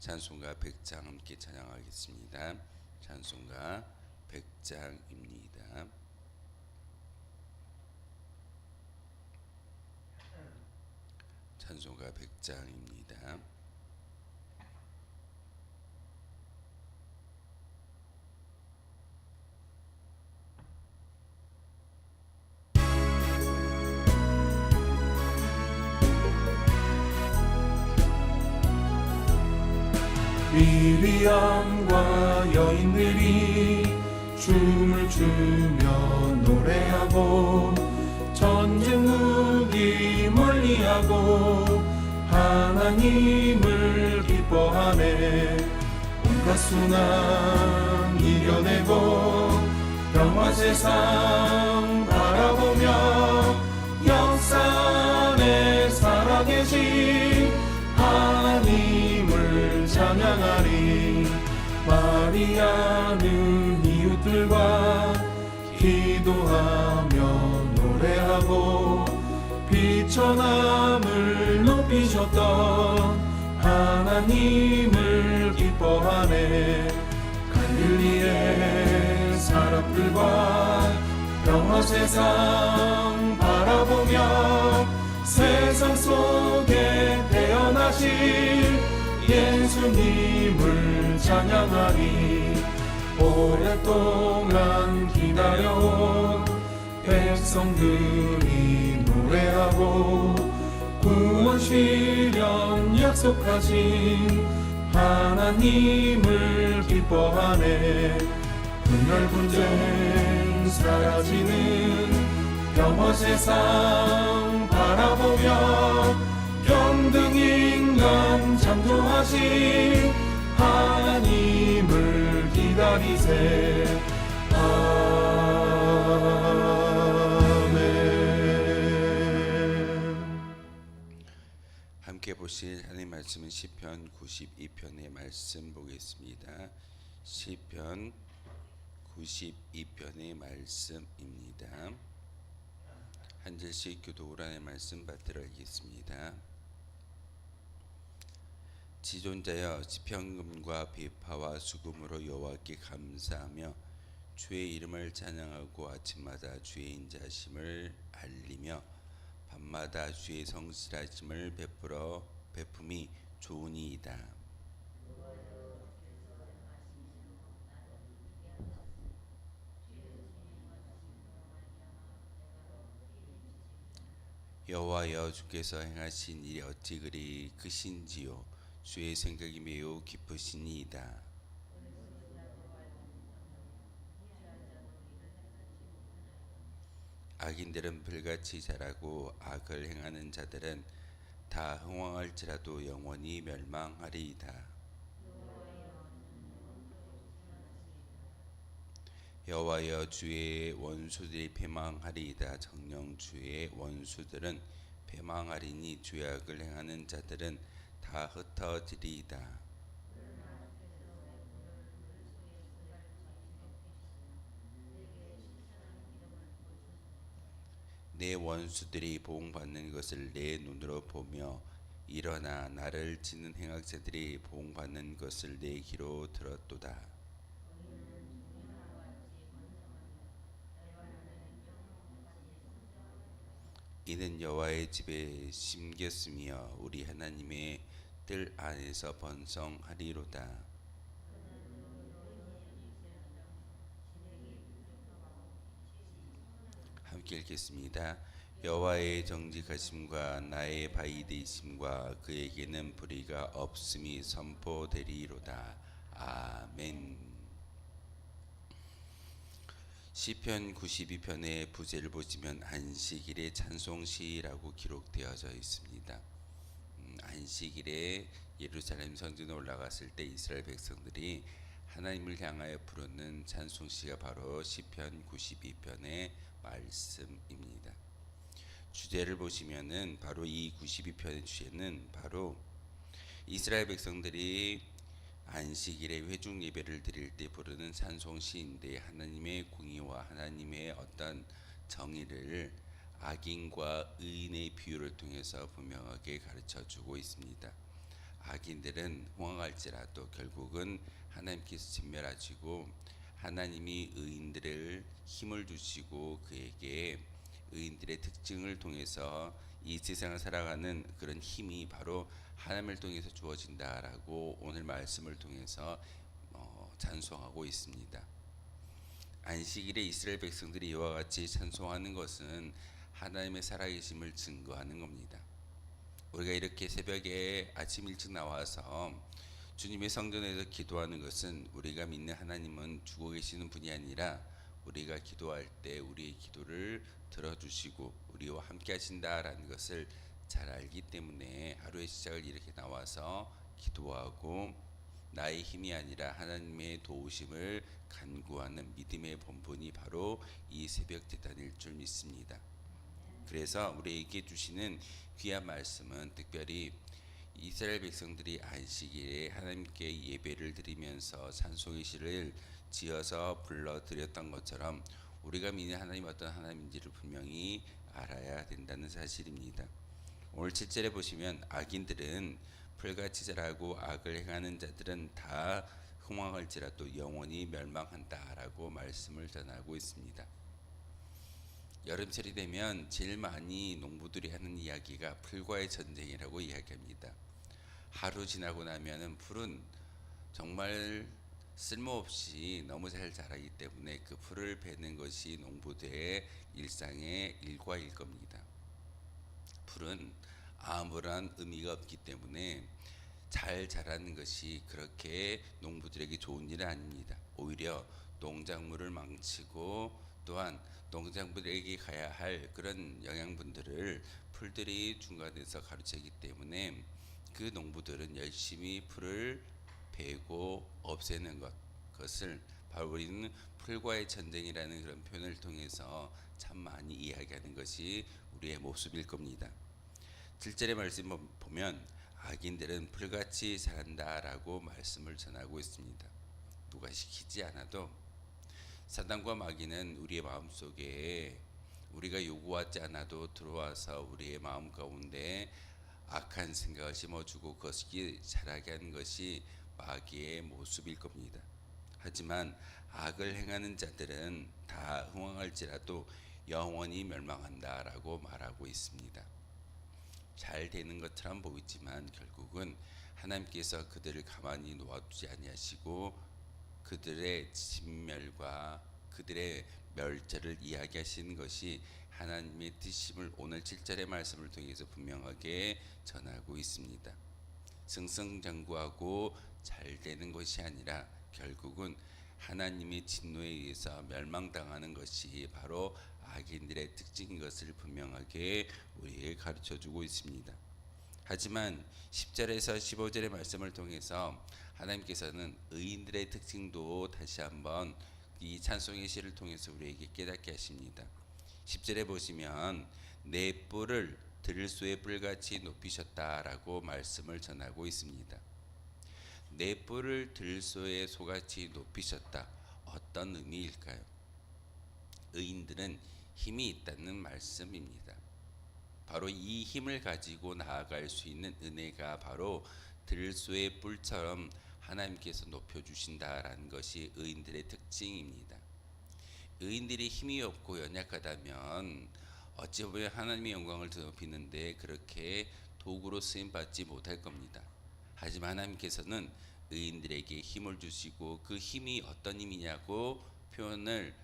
찬송가 100장 함께 찬양하겠습니다. 찬송가 100장입니다. 찬송가 100장입니다. 미리암과 여인들이 춤을 추며 노래하고 전쟁 무기 멀리하고 하나님을 기뻐하네 온갖 순환 이겨내고 평화 세상 천함을 높이셨던 하나님을 기뻐하네. 갈릴리의 사람들과 평화 세상 바라보며 세상 속에 태어나신 예수님을 찬양하리. 오랫동안 기다려온 백성들이 노래하고 구원 실현 약속하신 하나님을 기뻐하네. 분열 분쟁 사라지는 평화 세상 바라보며 평등 인간 창조하신 하나님을 기다리세 보실 하나님 말씀은 시편 92편의 말씀 보겠습니다. 시편 92편의 말씀입니다. 한 절씩 교도란의 말씀 받들어 읽겠습니다. 지존자여 지평금과 비파와 수금으로 여호와께 감사하며 주의 이름을 찬양하고 아침마다 주의 인자심을 알리며 밤마다 주의 성실하심을 베풀어 베품이 좋으니이다. 여호와여 주께서 행하신 일이 어찌 그리 크신지요 주의 생각이 매우 깊으시니이다. 악인들은 불같이 자라고 악을 행하는 자들은 다 흥왕할지라도 영원히 멸망하리이다. 여호와여 주의 원수들이 패망하리이다. 정령 주의 원수들은 패망하리니 주의 악을 행하는 자들은 다 흩어지리이다. 내 원수들이 보응받는 것을 내 눈으로 보며 일어나 나를 치는 행악자들이 보응받는 것을 내 귀로 들었도다. 이는 여호와의 집에 심겼으며 우리 하나님의 뜰 안에서 번성하리로다. 함께 읽겠습니다. 여호와의 정직하심과 나의 바이 되심과 그에게는 불의가 없음이 선포되리로다. 아멘. 시편 92편의 부제를 보시면 안식일의 찬송시라고 기록되어져 있습니다. 음, 안식일에 예루살렘 성전에 올라갔을 때 이스라엘 백성들이 하나님을 향하여 부르는 찬송시가 바로 시편 92편의 말씀입니다. 주제를 보시면은 바로 이 92편의 주제는 바로 이스라엘 백성들이 안식일에 회중 예배를 드릴 때 부르는 찬송 시인데 하나님의 공의와 하나님의 어떤 정의를 악인과 의인의 비유를 통해서 분명하게 가르쳐 주고 있습니다. 악인들은 호황할지라도 결국은 하나님께서 진멸하시고 하나님이 의인들을 힘을 주시고 그에게 의인들의 특징을 통해서 이 세상을 살아가는 그런 힘이 바로 하나님을 통해서 주어진다라고 오늘 말씀을 통해서 어, 찬송하고 있습니다. 안식일에 이스라엘 백성들이 이와 같이 찬송하는 것은 하나님의 살아계심을 증거하는 겁니다. 우리가 이렇게 새벽에 아침 일찍 나와서 주님의 성전에서 기도하는 것은 우리가 믿는 하나님은 죽어 계시는 분이 아니라 우리가 기도할 때 우리의 기도를 들어주시고 우리와 함께 하신다라는 것을 잘 알기 때문에 하루의 시작을 이렇게 나와서 기도하고 나의 힘이 아니라 하나님의 도우심을 간구하는 믿음의 본분이 바로 이 새벽 대단일 줄 믿습니다. 그래서 우리에게 주시는 귀한 말씀은 특별히 이스라엘 백성들이 안식일에 하나님께 예배를 드리면서 찬송의 시를 지어서 불러 드렸던 것처럼 우리가 믿는 하나님 어떤 하나님인지를 분명히 알아야 된다는 사실입니다. 오늘 7절에 보시면 악인들은 풀같이 자라고 악을 행하는 자들은 다 흥황할지라도 영원히 멸망한다라고 말씀을 전하고 있습니다. 여름철이 되면 제일 많이 농부들이 하는 이야기가 풀과의 전쟁이라고 이야기합니다. 하루 지나고 나면은 풀은 정말 쓸모없이 너무 잘 자라기 때문에 그 풀을 베는 것이 농부들의 일상의 일과일 겁니다. 풀은 아무런 의미가 없기 때문에 잘 자라는 것이 그렇게 농부들에게 좋은 일은 아닙니다. 오히려 농작물을 망치고 또한 농작물에게 가야 할 그런 영양분들을 풀들이 중간에서 가로채기 때문에 그 농부들은 열심히 풀을 베고 없애는 것 그것을 바로 우리는 풀과의 전쟁이라는 그런 표현을 통해서 참 많이 이야기하는 것이 우리의 모습일 겁니다. 7절의 말씀 보면 악인들은 풀같이 자란다라고 말씀을 전하고 있습니다. 누가 시키지 않아도 사단과 마귀는 우리의 마음 속에 우리가 요구하지 않아도 들어와서 우리의 마음 가운데 악한 생각을 심어주고 그것이 자라게 하는 것이 마귀의 모습일 겁니다. 하지만 악을 행하는 자들은 다 흥황할지라도 영원히 멸망한다라고 말하고 있습니다. 잘 되는 것처럼 보이지만 결국은 하나님께서 그들을 가만히 놓아두지 아니하시고 그들의 진멸과 그들의 멸절을 이야기하시는 것이 하나님의 뜻임을 오늘 7절의 말씀을 통해서 분명하게 전하고 있습니다. 승승장구하고 잘 되는 것이 아니라 결국은 하나님의 진노에 의해서 멸망당하는 것이 바로 악인들의 특징인 것을 분명하게 우리에게 가르쳐 주고 있습니다. 하지만 10절에서 15절의 말씀을 통해서 하나님께서는 의인들의 특징도 다시 한번 이 찬송의 시를 통해서 우리에게 깨닫게 하십니다. 10절에 보시면 내 뿔을 들소의 뿔같이 높이셨다라고 말씀을 전하고 있습니다. 내 뿔을 들소의 소같이 높이셨다. 어떤 의미일까요? 의인들은 힘이 있다는 말씀입니다. 바로 이 힘을 가지고 나아갈 수 있는 은혜가 바로 들소의 뿔처럼 하나님께서 높여주신다라는 것이 의인들의 특징입니다. 의인들이 힘이 없고 연약하다면 어찌 보면 하나님의 영광을 드높이는데 그렇게 도구로 쓰임 받지 못할 겁니다. 하지만 하나님께서는 의인들에게 힘을 주시고 그 힘이 어떤 힘이냐고 표현을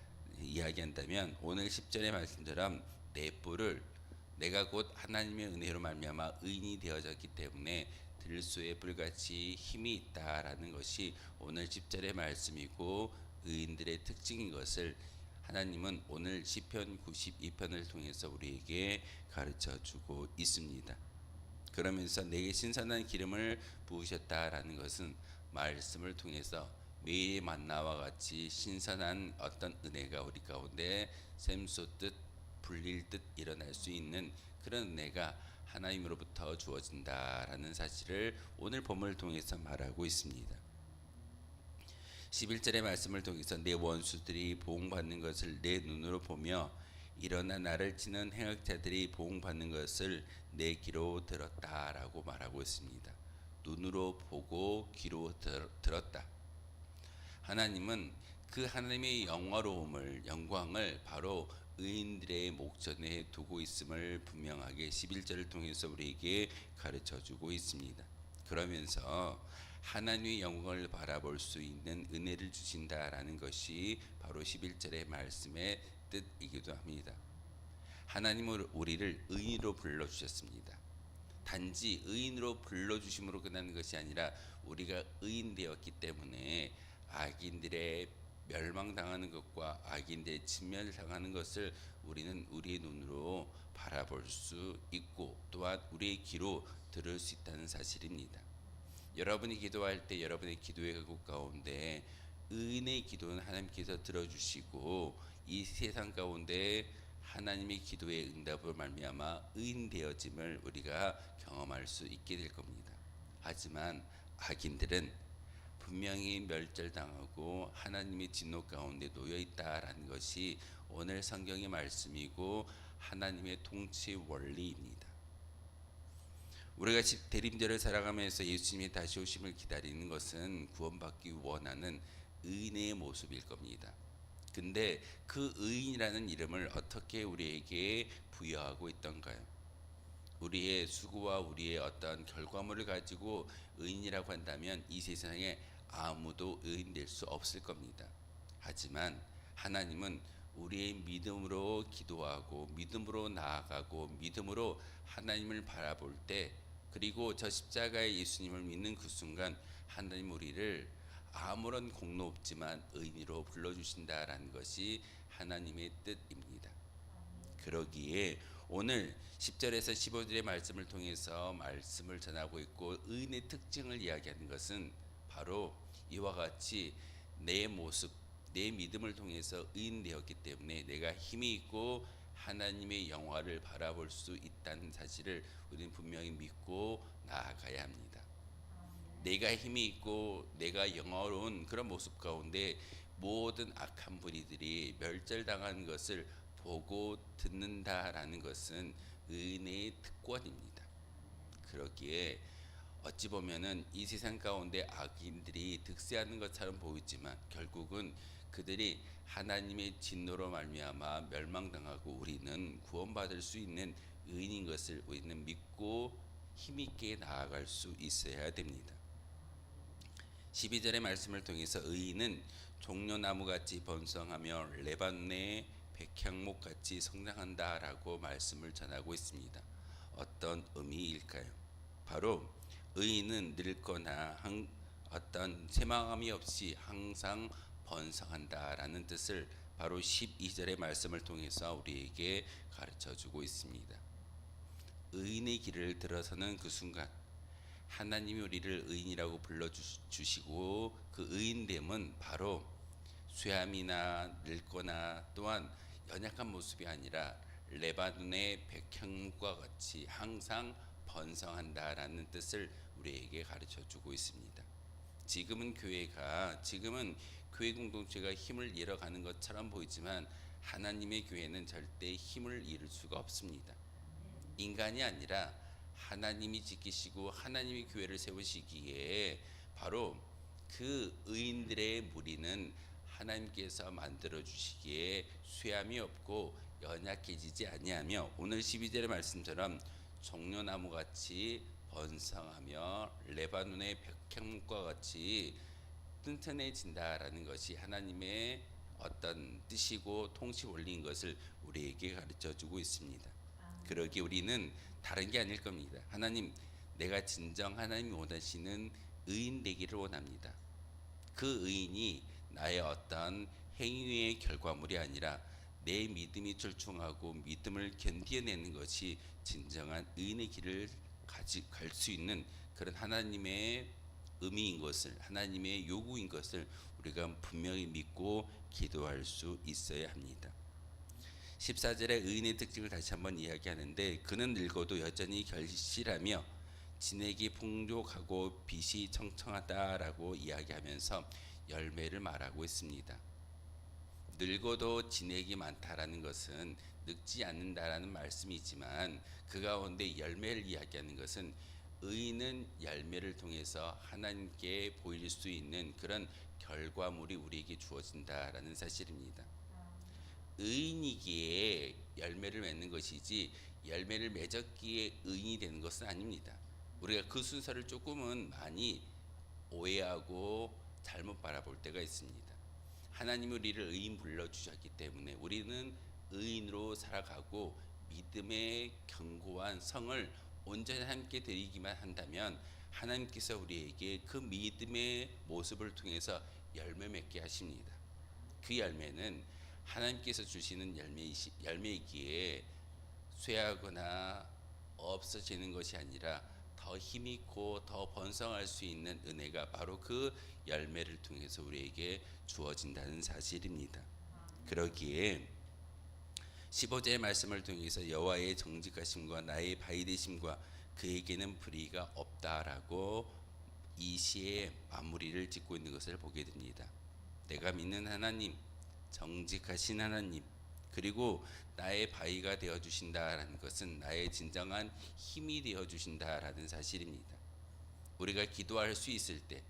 이야기한다면 오늘 10절의 말씀처럼 내 뿔을 내가 곧 하나님의 은혜로 말미암아 의인이 되어졌기 때문에 들소의 뿔같이 힘이 있다라는 것이 오늘 10절의 말씀이고 의인들의 특징인 것을 하나님은 오늘 시편 92편을 통해서 우리에게 가르쳐 주고 있습니다. 그러면서 내게 신선한 기름을 부으셨다라는 것은 말씀을 통해서 매일 만나와 같이 신선한 어떤 은혜가 우리 가운데 샘솟듯 불릴 듯 일어날 수 있는 그런 은혜가 하나님으로부터 주어진다라는 사실을 오늘 본문을 통해서 말하고 있습니다. 11절의 말씀을 통해서 내 원수들이 보응받는 것을 내 눈으로 보며 일어나 나를 치는 행악자들이 보응받는 것을 내 귀로 들었다라고 말하고 있습니다. 눈으로 보고 귀로 들, 들었다. 하나님은 그 하나님의 영화로움을 영광을 바로 의인들의 목전에 두고 있음을 분명하게 11절을 통해서 우리에게 가르쳐 주고 있습니다. 그러면서 하나님의 영광을 바라볼 수 있는 은혜를 주신다라는 것이 바로 11절의 말씀의 뜻이기도 합니다. 하나님은 우리를 의인으로 불러 주셨습니다. 단지 의인으로 불러 주심으로 끝나는 것이 아니라 우리가 의인 되었기 때문에 악인들의 멸망당하는 것과 악인들의 진멸당하는 것을 우리는 우리의 눈으로 바라볼 수 있고 또한 우리의 귀로 들을 수 있다는 사실입니다. 여러분이 기도할 때 여러분의 기도의 그곳 가운데 의인의 기도는 하나님께서 들어주시고 이 세상 가운데 하나님의 기도의 응답을 말미암아 의인 되어짐을 우리가 경험할 수 있게 될 겁니다. 하지만 악인들은 분명히 멸절당하고 하나님의 진노 가운데 놓여 있다라는 것이 오늘 성경의 말씀이고 하나님의 통치 원리입니다. 우리가 집 대림절을 살아가면서 예수님이 다시 오심을 기다리는 것은 구원받기 원하는 의인의 모습일 겁니다. 근데 그 의인이라는 이름을 어떻게 우리에게 부여하고 있던가요? 우리의 수고와 우리의 어떤 결과물을 가지고 의인이라고 한다면 이 세상에 아무도 의인 될 수 없을 겁니다. 하지만 하나님은 우리의 믿음으로 기도하고 믿음으로 나아가고 믿음으로 하나님을 바라볼 때 그리고 저 십자가의 예수님을 믿는 그 순간 하나님 우리를 아무런 공로 없지만 의인으로 불러주신다라는 것이 하나님의 뜻입니다. 그러기에 오늘 10절에서 15절의 말씀을 통해서 말씀을 전하고 있고 의인의 특징을 이야기하는 것은 바로 이와 같이 내 모습, 내 믿음을 통해서 의인 되었기 때문에 내가 힘이 있고 하나님의 영화를 바라볼 수 있다는 사실을 우리는 분명히 믿고 나아가야 합니다. 내가 힘이 있고 내가 영화로운 그런 모습 가운데 모든 악한 부리들이 멸절당하는 것을 보고 듣는다라는 것은 은혜의 특권입니다. 그러기에 어찌 보면은 이 세상 가운데 악인들이 득세하는 것처럼 보이지만 결국은 그들이 하나님의 진노로 말미암아 멸망당하고 우리는 구원받을 수 있는 의인인 것을 우리는 믿고 힘있게 나아갈 수 있어야 됩니다. 12절의 말씀을 통해서 의인은 종려나무같이 번성하며 레바논의 백향목같이 성장한다라고 말씀을 전하고 있습니다. 어떤 의미일까요? 바로 의인은 늙거나 한, 어떤 세망함이 없이 항상 번성한다라는 뜻을 바로 12절의 말씀을 통해서 우리에게 가르쳐 주고 있습니다. 의인의 길을 들어서는 그 순간 하나님이 우리를 의인이라고 불러 주시고 그 의인됨은 바로 쇠함이나 늙거나 또한 연약한 모습이 아니라 레바논의 백향목과 같이 항상 번성한다라는 뜻을 우리에게 가르쳐 주고 있습니다. 지금은 교회가 지금은 교회 공동체가 힘을 잃어가는 것처럼 보이지만 하나님의 교회는 절대 힘을 잃을 수가 없습니다. 인간이 아니라 하나님이 지키시고 하나님의 교회를 세우시기에 바로 그 의인들의 무리는 하나님께서 만들어 주시기에 쇠함이 없고 연약해지지 아니하며 오늘 12절의 말씀처럼 종려나무 같이 번성하며 레바논의 백향목과 같이 튼튼해진다라는 것이 하나님의 어떤 뜻이고 통치 원리인 것을 우리에게 가르쳐 주고 있습니다. 그러기 우리는 다른 게 아닐 겁니다. 하나님, 내가 진정 하나님이 원하시는 의인 되기를 원합니다. 그 의인이 나의 어떤 행위의 결과물이 아니라 내 믿음이 출중하고 믿음을 견디어내는 것이 진정한 의인의 길을 가지 갈 수 있는 그런 하나님의 의미인 것을 하나님의 요구인 것을 우리가 분명히 믿고 기도할 수 있어야 합니다. 14절의 의인의 특징을 다시 한번 이야기하는데 그는 늙어도 여전히 결실하며 진액이 풍족하고 빛이 청청하다라고 이야기하면서 열매를 말하고 있습니다. 늙어도 진액이 많다라는 것은 늙지 않는다라는 말씀이지만 그 가운데 열매를 이야기하는 것은 의인은 열매를 통해서 하나님께 보일 수 있는 그런 결과물이 우리에게 주어진다라는 사실입니다. 의인이기에 열매를 맺는 것이지 열매를 맺었기에 의인이 되는 것은 아닙니다. 우리가 그 순서를 조금은 많이 오해하고 잘못 바라볼 때가 있습니다. 하나님이 우리를 의인 불러 주셨기 때문에 우리는 의인으로 살아가고 믿음의 견고한 성을 온전히 함께 드리기만 한다면 하나님께서 우리에게 그 믿음의 모습을 통해서 열매 맺게 하십니다. 그 열매는 하나님께서 주시는 열매이기에 쇠하거나 없어지는 것이 아니라 더 힘있고 더 번성할 수 있는 은혜가 바로 그 열매를 통해서 우리에게 주어진다는 사실입니다. 그러기에 15절의 말씀을 통해서 여호와의 정직하심과 나의 바위 되심과 그에게는 불의가 없다라고 이 시의 마무리를 짓고 있는 것을 보게 됩니다. 내가 믿는 하나님, 정직하신 하나님, 그리고 나의 바위가 되어 주신다라는 것은 나의 진정한 힘이 되어 주신다라는 사실입니다. 우리가 기도할 수 있을 때,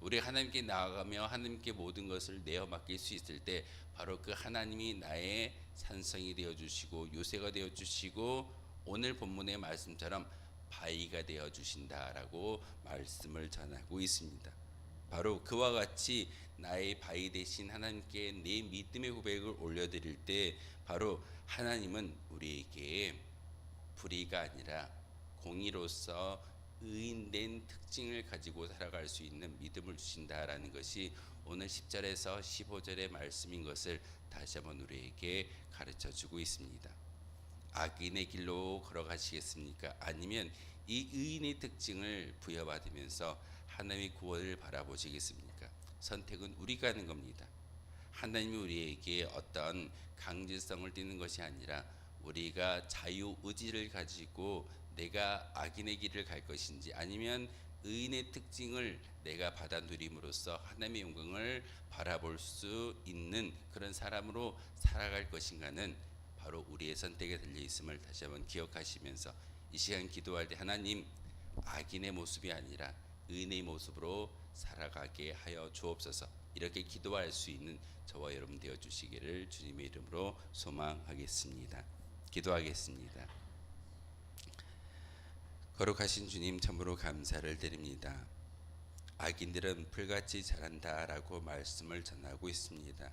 우리 하나님께 나아가며 하나님께 모든 것을 내어 맡길 수 있을 때, 바로 그 하나님이 나의 산성이 되어 주시고 요새가 되어 주시고 오늘 본문의 말씀처럼 바위가 되어 주신다라고 말씀을 전하고 있습니다. 바로 그와 같이 나의 바위 대신 하나님께 내 믿음의 고백을 올려드릴 때 바로 하나님은 우리에게 불의가 아니라 공의로서 의인된 특징을 가지고 살아갈 수 있는 믿음을 주신다라는 것이 오늘 10절에서 15절의 말씀인 것을 다시 한번 우리에게 가르쳐 주고 있습니다. 악인의 길로 걸어가시겠습니까? 아니면 이 의인의 특징을 부여받으면서 하나님의 구원을 바라보시겠습니까? 선택은 우리가 하는 겁니다. 하나님이 우리에게 어떤 강제성을 띠는 것이 아니라 우리가 자유 의지를 가지고 내가 악인의 길을 갈 것인지 아니면 의인의 특징을 내가 받아 누림으로써 하나님의 영광을 바라볼 수 있는 그런 사람으로 살아갈 것인가는 바로 우리의 선택에 달려 있음을 다시 한번 기억하시면서 이 시간 기도할 때 하나님 악인의 모습이 아니라 의인의 모습으로 살아가게 하여 주옵소서. 이렇게 기도할 수 있는 저와 여러분 되어 주시기를 주님의 이름으로 소망하겠습니다. 기도하겠습니다. 거룩하신 주님 참으로 감사를 드립니다. 악인들은 풀같이 자란다라고 말씀을 전하고 있습니다.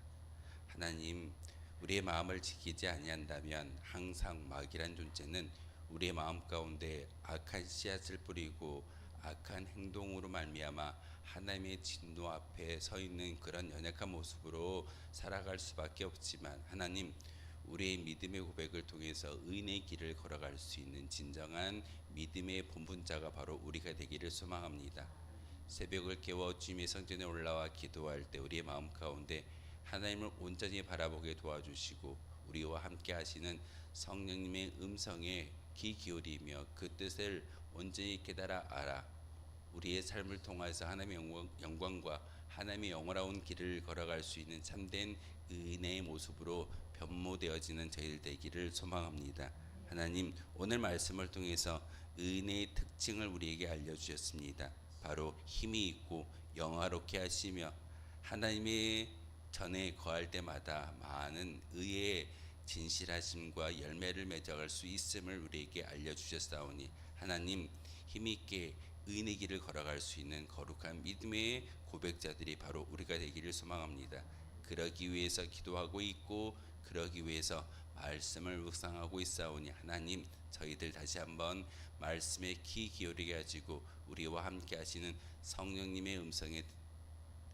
하나님, 우리의 마음을 지키지 아니한다면 항상 마귀란 존재는 우리의 마음 가운데 악한 씨앗을 뿌리고 악한 행동으로 말미암아 하나님의 진노 앞에 서 있는 그런 연약한 모습으로 살아갈 수밖에 없지만 하나님 우리의 믿음의 고백을 통해서 의인의 길을 걸어갈 수 있는 진정한 믿음의 본분자가 바로 우리가 되기를 소망합니다. 새벽을 깨워 주님의 성전에 올라와 기도할 때 우리의 마음 가운데 하나님을 온전히 바라보게 도와주시고 우리와 함께 하시는 성령님의 음성에 귀 기울이며 그 뜻을 온전히 깨달아 알아 우리의 삶을 통해서 하나님의 영광, 영광과 하나님의 영원한 길을 걸어갈 수 있는 참된 은혜의 모습으로 변모되어지는 저희들 되기를 소망합니다. 하나님 오늘 말씀을 통해서 은혜의 특징을 우리에게 알려주셨습니다. 바로 힘이 있고 영화롭게 하시며 하나님의 전에 거할 때마다 많은 의의 진실하심과 열매를 맺어갈 수 있음을 우리에게 알려주셨사오니 하나님 힘있게 의인의 길을 걸어갈 수 있는 거룩한 믿음의 고백자들이 바로 우리가 되기를 소망합니다. 그러기 위해서 기도하고 있고 그러기 위해서 말씀을 묵상하고 있사오니 하나님 저희들 다시 한번 말씀에 귀 기울이게 하시고 우리와 함께 하시는 성령님의 음성에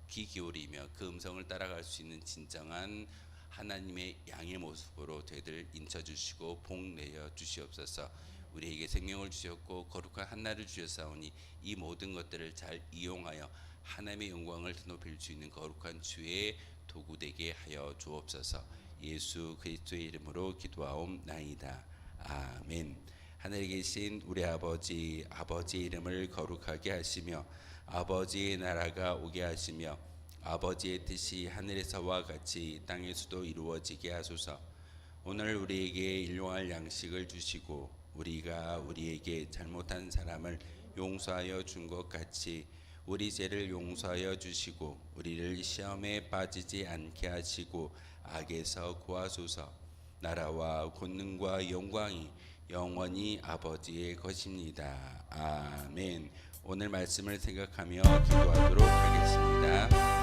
귀 기울이며 그 음성을 따라갈 수 있는 진정한 하나님의 양의 모습으로 되들 인쳐 주시고 복 내어 주시옵소서. 우리에게 생명을 주셨고 거룩한 한나를 주셨사오니 이 모든 것들을 잘 이용하여 하나님의 영광을 높일 수 있는 거룩한 주의 도구 되게 하여 주옵소서. 예수 그리스도의 이름으로 기도하옵나이다. 아멘. 하늘에 계신 우리 아버지 아버지의 이름을 거룩하게 하시며 아버지의 나라가 오게 하시며 아버지의 뜻이 하늘에서와 같이 땅에서도 이루어지게 하소서. 오늘 우리에게 일용할 양식을 주시고 우리가 우리에게 잘못한 사람을 용서하여 준 것 같이 우리 죄를 용서하여 주시고 우리를 시험에 빠지지 않게 하시고 악에서 구하소서. 나라와 권능과 영광이 영원히 아버지의 것입니다. 아멘. 오늘 말씀을 생각하며 기도하도록 하겠습니다.